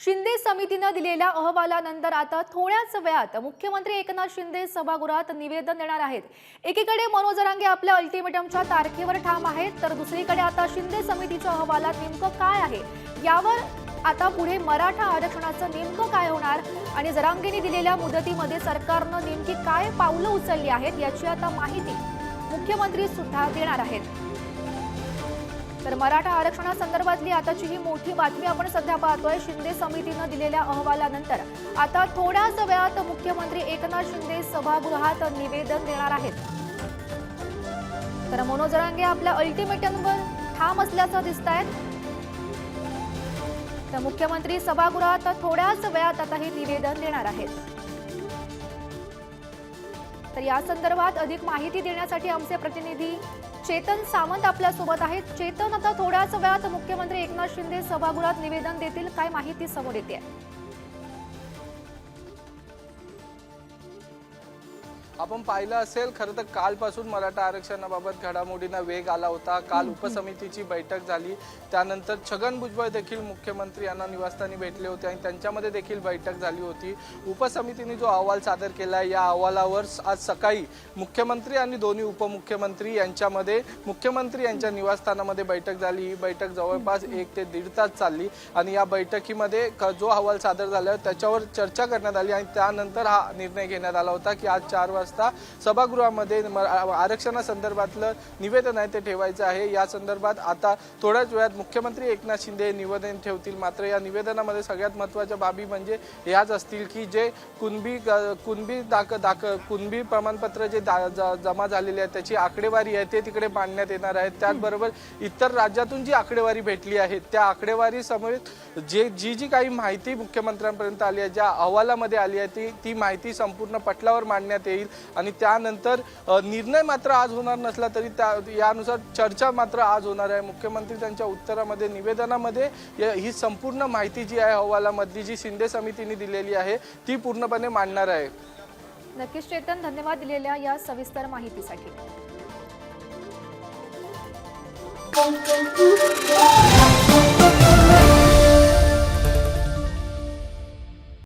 शिंदे समितीनं दिलेल्या अहवालानंतर आता थोड्याच वेळात मुख्यमंत्री एकनाथ शिंदे सभागृहात निवेदन देणार आहेत. एकीकडे मनोजरांगे आपल्या अल्टिमेटमच्या तारखेवर ठाम आहेत तर दुसरीकडे आता शिंदे समितीच्या अहवालात नेमकं काय आहे? यावर आता पुढे मराठा आरक्षणाचं नेमकं काय होणार? आणि जरांगेने दिलेल्या मुदतीमध्ये सरकारनं नेमकी काय पावलं उचलली आहेत याची आता माहिती मुख्यमंत्री सुद्धा देणार आहेत. तर मराठा आरक्षणासंदर्भातली आताची ही मोठी बातमी आपण सध्या पाहतोय. शिंदे समितीनं दिलेल्या अहवालानंतर आता थोड्याच वेळात मुख्यमंत्री एकनाथ शिंदे सभागृहात निवेदन देणार आहेत. तर मनोज रांगे आपल्या अल्टिमेटमवर ठाम असल्याचं दिसत आहेत तर मुख्यमंत्री सभागृहात थोड्याच वेळात आता हे निवेदन देणार आहेत. तर या संदर्भात अधिक माहिती देण्यासाठी आमचे प्रतिनिधी चेतन सावंत आपल्यासोबत आहेत. चेतन आता थोड्याच वेळात मुख्यमंत्री एकनाथ शिंदे सभागृहात निवेदन देतील काय माहिती समोर येते आपण पाहिलं असेल खरं तर कालपासून मराठा आरक्षणाबाबत घडामोडींना वेग आला होता. काल उपसमितीची बैठक झाली. त्यानंतर छगन भुजबळ देखील मुख्यमंत्री यांना निवासस्थानी भेटले होते आणि त्यांच्यामध्ये देखील बैठक झाली होती. उपसमितीने जो अहवाल सादर केला या अहवालावर आज सकाळी मुख्यमंत्री आणि दोन्ही उपमुख्यमंत्री यांच्यामध्ये मुख्यमंत्री यांच्या निवासस्थानामध्ये बैठक झाली. ही बैठक जवळपास एक ते दीड तास चालली आणि या बैठकीमध्ये जो अहवाल सादर झाला त्याच्यावर चर्चा करण्यात आली आणि त्यानंतर हा निर्णय घेण्यात आला होता की आज चार वाजता सभागृहामध्ये आरक्षणासंदर्भातलं निवेदन आहे ते ठेवायचं आहे. या संदर्भात आता थोड्याच वेळात मुख्यमंत्री एकनाथ शिंदे हे निवेदन ठेवतील. मात्र या निवेदनामध्ये सगळ्यात महत्त्वाच्या बाबी म्हणजे ह्याच असतील की जे कुणबी कुणबी दाख दाख कुणबी प्रमाणपत्र जे दा- ज- जमा झालेले आहेत त्याची आकडेवारी आहे ते तिकडे मांडण्यात येणार आहे त्याचबरोबर इतर राज्यातून जी आकडेवारी भेटली आहे त्या आकडेवारी समोर जे जी जी काही माहिती मुख्यमंत्र्यांपर्यंत आली आहे ज्या अहवालामध्ये आली आहे ती ती माहिती संपूर्ण पटलावर मांडण्यात येईल आणि त्यानंतर निर्णय मात्र आज होणार नसला तरी त्या यानुसार चर्चा मात्र आज होणार आहे. मुख्यमंत्री त्यांच्या उत्तरामध्ये निवेदनामध्ये ही संपूर्ण माहिती जी आहे अहवालामधली जी शिंदे समितीने दिलेली आहे ती पूर्णपणे मांडणार आहे. नक्कीच चेतन धन्यवाद दिलेल्या या सविस्तर माहितीसाठी.